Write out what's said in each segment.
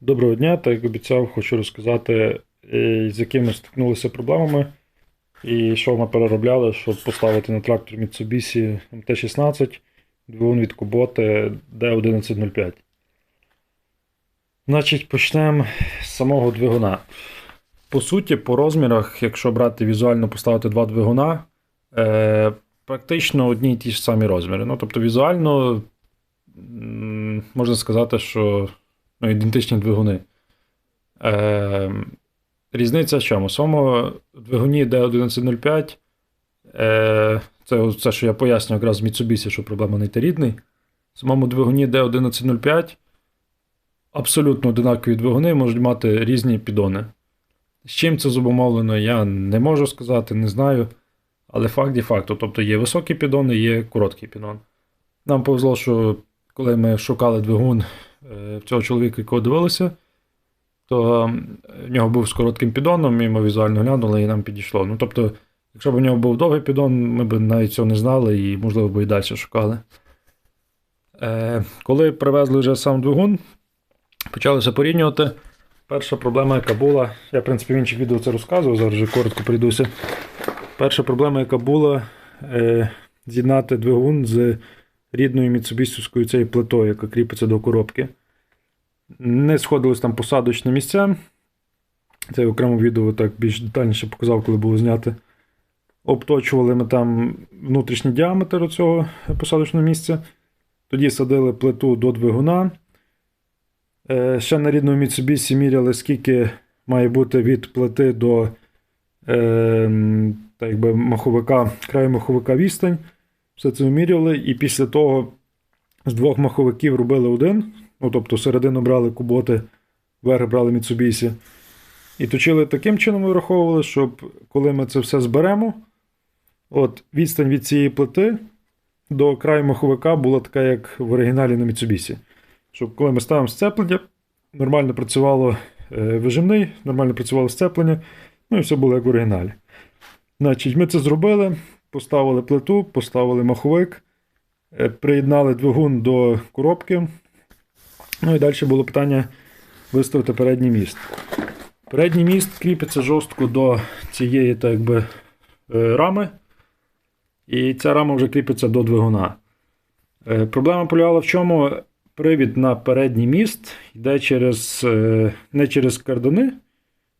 Доброго дня, так як обіцяв, хочу розказати, е, з якими стикнулися проблемами і що ми переробляли, щоб поставити на трактор Mitsubishi MT-16 двигун від Kubota D1105. Значить, почнемо з самого двигуна. По суті, по розмірах, якщо брати візуально поставити два двигуна, е, практично одні й ті ж самі розміри. Ну, тобто, візуально можна сказати, що ну, ідентичні двигуни. Е, різниця в чому? В самому двигуні D1105, е, це це, що я пояснюю якраз з Mitsubishi, що проблема не рідний. В самому двигуні D1105 абсолютно одинакові двигуни можуть мати різні підони. З чим це зобумовлено, я не можу сказати, не знаю. Але факт є факту. Тобто є високі підони, є короткий підон. Нам повезло, що коли ми шукали двигун в цього чоловіка, якого дивилися, то в нього був з коротким підоном, і ми візуально глянули, і нам підійшло. Ну, тобто, якщо б у нього був довгий підон, ми б навіть цього не знали і, можливо, б і далі шукали. Е, коли привезли вже сам двигун, почалося порівнювати. Перша проблема, яка була, я, в принципі, в інших відео це розказував, зараз вже коротко прийдуся. Перша проблема, яка була, е, з'єднати двигун з рідною міцубісівською цією плитою, яка кріпиться до коробки. Не сходились там посадочні місця. Це я в окремому відео так більш детальніше показав, коли було зняти. Обточували ми там внутрішній діаметр цього посадочного місця. Тоді садили плиту до двигуна. Е, Ще на рідному Mitsubishi міряли, скільки має бути від плити до е, м, так якби маховика, краю маховика відстань. Все це вимірювали, і після того з двох маховиків робили один. Ну, тобто середину брали куботи, верх брали Mitsubishi. І точили таким чином вираховували, щоб коли ми це все зберемо, от відстань від цієї плити до краю маховика була така, як в оригіналі на Mitsubishi. Щоб коли ми ставимо сцеплення, нормально працювало е, вижимний, нормально працювало сцеплення, ну і все було як в оригіналі. Значить, ми це зробили, поставили плиту, поставили маховик, е, приєднали двигун до коробки. Ну і далі було питання виставити передній міст. Передній міст кріпиться жорстко до цієї так якби, е, рами. І ця рама вже кріпиться до двигуна. Е, Проблема полягала в чому? Привід на передній міст йде через, не через кардани,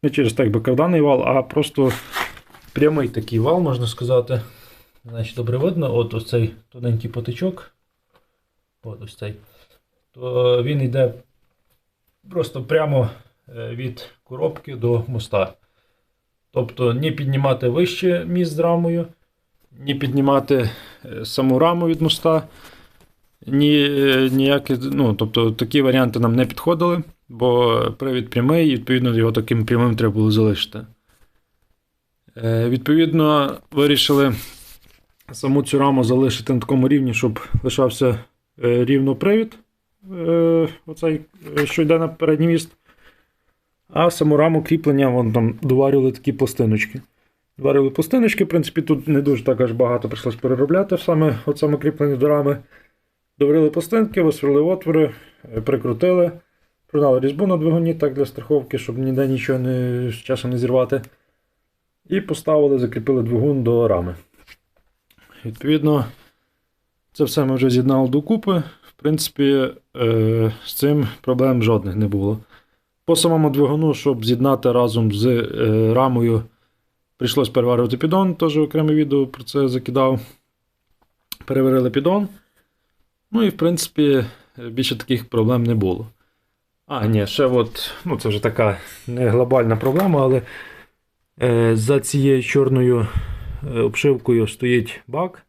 не через так би карданний вал, а просто прямий такий вал, можна сказати. Значить, добре видно, от ось цей тоненький потичок. От ось цей. То він йде просто прямо е, від коробки до моста. Тобто ні піднімати вище міст з рамою, ні піднімати е, саму раму від моста. Ні, е, ніякі, ну, тобто такі варіанти нам не підходили, бо привід прямий, і відповідно його таким прямим треба було залишити. Е, відповідно, вирішили саму цю раму залишити на такому рівні, щоб лишався е, рівно привід, е, оцей, е, що йде на передній міст. А саму раму кріплення вон там доварювали такі пластиночки. Доварювали пластиночки, в принципі, тут не дуже так аж багато прийшлось переробляти саме от саме кріплення до рами. Доварили пластинки, висверлили отвори, прикрутили, продали різьбу на двигуні так для страховки, щоб ніде нічого не, з часом не зірвати. І поставили, закріпили двигун до рами. Відповідно, це все ми вже з'єднали докупи. В принципі, е, з цим проблем жодних не було. По самому двигуну, щоб з'єднати разом з е, рамою, прийшлось переварювати піддон, теж окреме відео про це закидав. Переварили піддон. Ну і в принципі більше таких проблем не було. А, ні, ще от, ну це вже така не глобальна проблема, але е, за цією чорною обшивкою стоїть бак.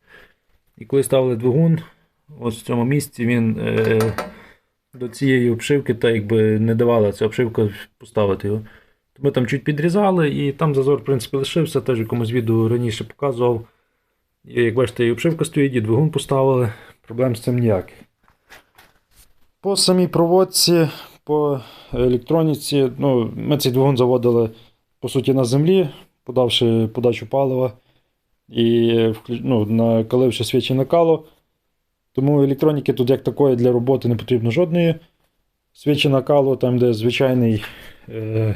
І коли ставили двигун, ось в цьому місці він е, до цієї обшивки так якби не давала ця обшивка поставити його. Ми там чуть підрізали, і там зазор, в принципі, лишився, теж якомусь відео раніше показував. І, як бачите, і обшивка стоїть, і двигун поставили. Проблем з цим ніяких. По самій проводці, по електроніці, ну, ми цей двигун заводили по суті на землі, подавши подачу палива і ну, накаливши свічі накалу. Тому електроніки тут як такої для роботи не потрібно жодної. свічі накалу, там, де звичайний. Е...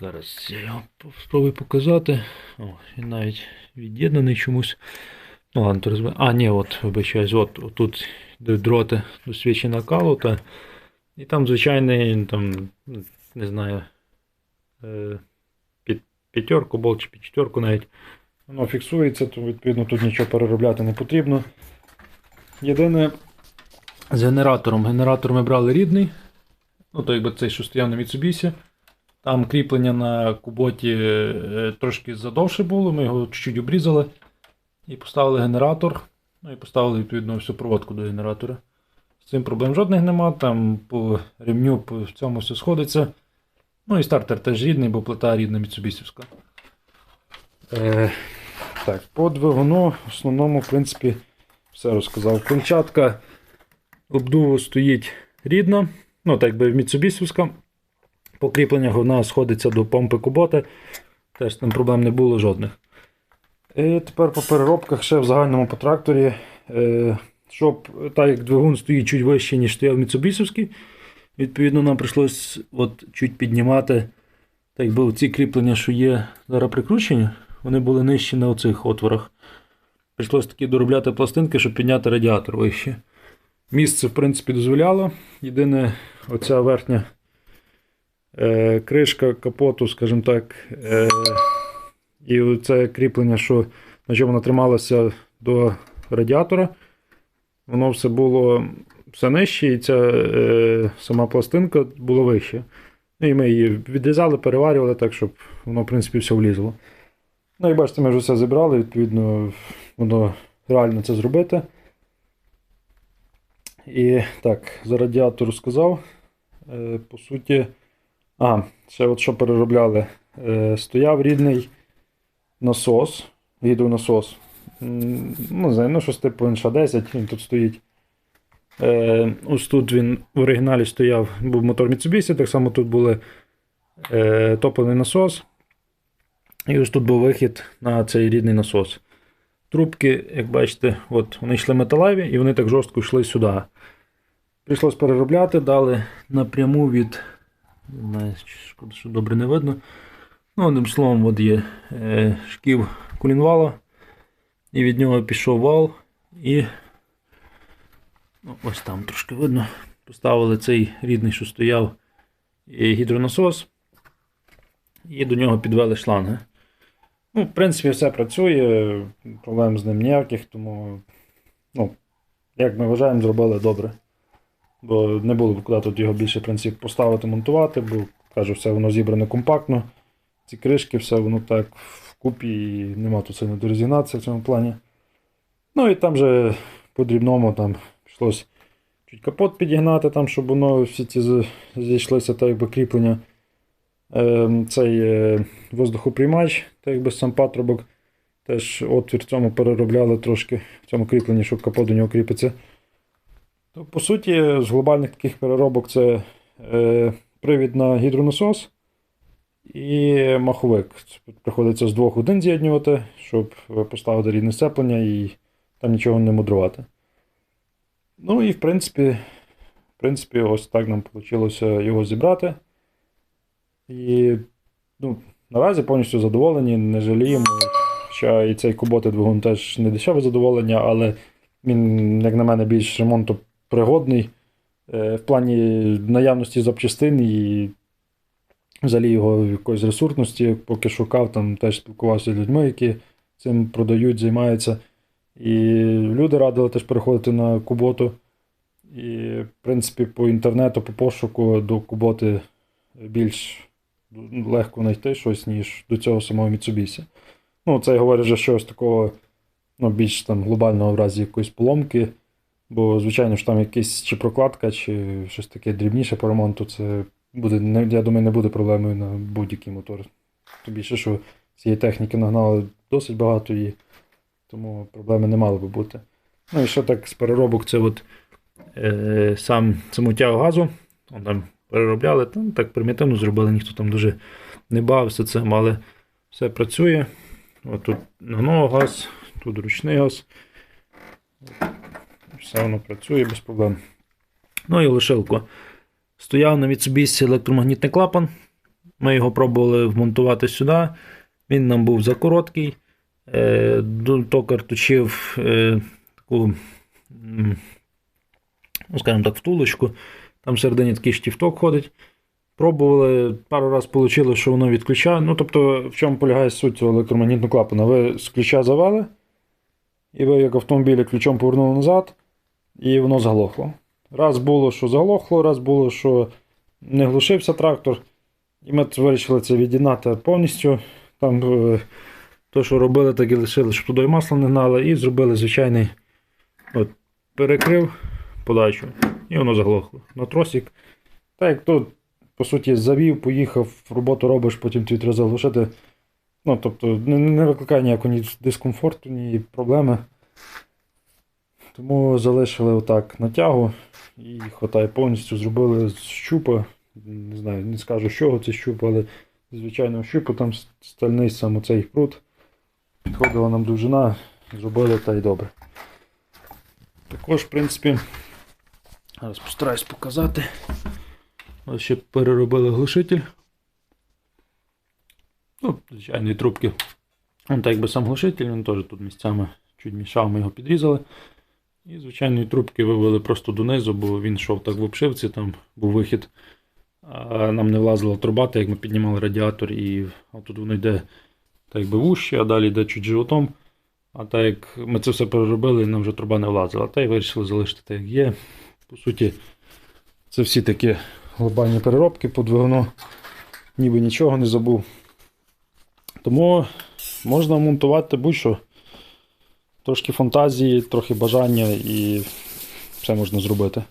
Зараз я його спробую показати. О, він навіть від'єднаний чомусь. Ну ладно, то розбив. А, ні, от, вибачаюсь, от, от тут дроти до свічі накалу, та, і там звичайний, там, не знаю, е, п'ятерку, болт чи під четверку навіть. Воно фіксується, то відповідно тут нічого переробляти не потрібно. Єдине з генератором. Генератор ми брали рідний. Ну, то якби цей, що стояв на Mitsubishi. Там кріплення на куботі е, трошки задовше було, ми його чуть-чуть обрізали. І поставили генератор. Ну і поставили відповідно всю проводку до генератора. З цим проблем жодних нема. Там по ремню по цьому все сходиться. Ну і стартер теж рідний, бо плита рідна Mitsubishi. Е, так, по двигуну в основному, в принципі, все розказав. Колчатка обдуву стоїть рідна. Ну, так би Mitsubishi. Покріплення вона сходиться до помпи куботи. Теж там проблем не було жодних. І тепер по переробках ще в загальному по тракторі. Е, щоб так як двигун стоїть чуть вище, ніж стояв Mitsubishi, відповідно, нам прийшлось от чуть піднімати. Так якби ці кріплення, що є зараз прикручені, вони були нижчі на оцих отворах. Прийшлось таки доробляти пластинки, щоб підняти радіатор вище. Місце, в принципі, дозволяло. Єдине, оця верхня е, кришка капоту, скажімо так, е, і це кріплення, що на чому вона трималася до радіатора, воно все було все нижче, і ця е, сама пластинка була вища. Ну, І ми її відрізали, переварювали так, щоб воно, в принципі, все влізло. Ну і бачите, ми вже все зібрали, відповідно, воно реально це зробити. І так, за радіатор сказав. Е, по суті, а, ще от що переробляли. Е, стояв рідний насос, гідронасос. Ну, не знаю, ну щось типу НШ-10, він тут стоїть. Е, ось тут він в оригіналі стояв, був мотор Mitsubishi, так само тут були е, топливний насос. І ось тут був вихід на цей рідний насос. Трубки, як бачите, от вони йшли металеві і вони так жорстко йшли сюди. Прийшлось переробляти, дали напряму від. Не знаю, шкода, що добре не видно. Ну, одним словом, от є е, шків кулінвала. І від нього пішов вал. І ну, ось там трошки видно. Поставили цей рідний, що стояв гідронасос. І до нього підвели шланги. Ну, в принципі, все працює, проблем з ним ніяких, тому, ну, як ми вважаємо, зробили добре. Бо не було б куди тут його більше в принципі, поставити, монтувати, бо кажу, все воно зібране компактно. Ці кришки, все воно так вкупі і нема тут сильно до розігнатися в цьому плані. Ну і там же по дрібному там пішлось чуть капот підігнати, там, щоб воно всі ці зійшлися так якби кріплення. Е, цей е, воздухоприймач, так якби сам патрубок. Теж отвір цьому переробляли трошки в цьому кріпленні, щоб капот до нього кріпиться. То, по суті, з глобальних таких переробок це е, привід на гідронасос і маховик. Приходиться з двох один з'єднювати, щоб поставити рідне сцеплення і там нічого не мудрувати. Ну і в принципі, в принципі, ось так нам вийшло його зібрати. І ну, наразі повністю задоволені, не жаліємо. Хоча і цей куботи двигун теж не дешеве задоволення, але він, як на мене, більш ремонтопригодний е, в плані наявності запчастин і взагалі його якоїсь ресурсності, поки шукав, там теж спілкувався з людьми, які цим продають, займаються. І люди радили теж переходити на куботу. І, в принципі, по інтернету, по пошуку до куботи більш легко знайти щось, ніж до цього самого Mitsubishi. Ну, це я говорю вже щось такого ну, більш там глобального в разі якоїсь поломки. Бо, звичайно ж, там якась чи прокладка, чи щось таке дрібніше по ремонту, це буде, я думаю, не буде проблемою на будь-який мотор. Тим більше, що цієї техніки нагнали досить багато і тому проблеми не мало би бути. Ну і ще так з переробок, це от е, сам саму газу. Вон Там переробляли, там так примітивно зробили, ніхто там дуже не бавився цим, але все працює. От тут нано газ, тут ручний газ. Все воно працює без проблем. Ну і лишилку. Стояв на Mitsubishi електромагнітний клапан. Ми його пробували вмонтувати сюди. Він нам був закороткий. Е, токар точив е, таку, ну, скажімо так, втулочку. Там всередині такий штіфток ходить. Пробували, пару разів вийшло, що воно відключає. Ну, тобто, в чому полягає суть цього електромагнітного клапана? Ви з ключа завели, і ви як автомобілі ключом повернули назад, і воно заглохло. Раз було, що заглохло, раз було, що не глушився трактор. І ми вирішили це від'єднати повністю. Там е, то, що робили, так і лишили, щоб туди масло не гнали, і зробили звичайний от, перекрив подачу, і воно заглохло. На тросик. Так як то, по суті, завів, поїхав, роботу робиш, потім тобі треба заглушити. Ну, тобто, не, не викликає ніякого ні дискомфорту, ні проблеми. Тому залишили отак натягу і хватає повністю. Зробили з щупа. Не знаю, не скажу, з чого це щуп, але з звичайного щупу там стальний сам оцей прут. Підходила нам довжина, зробили та й добре. Також, в принципі, зараз постараюсь показати. Ось ще переробили глушитель. Ну, звичайної трубки. Он так якби сам глушитель, він теж тут місцями чуть мішав, ми його підрізали. І звичайної трубки вивели просто донизу, бо він йшов так в обшивці, там був вихід. А нам не влазила труба, так як ми піднімали радіатор, і тут воно йде так якби вуще, а далі йде чуть животом. А так як ми це все переробили, нам вже труба не влазила. Та й вирішили залишити так, як є. По суті, це всі такі глобальні переробки по двигуну. Ніби нічого не забув. Тому можна монтувати будь-що. Трошки фантазії, трохи бажання і все можна зробити.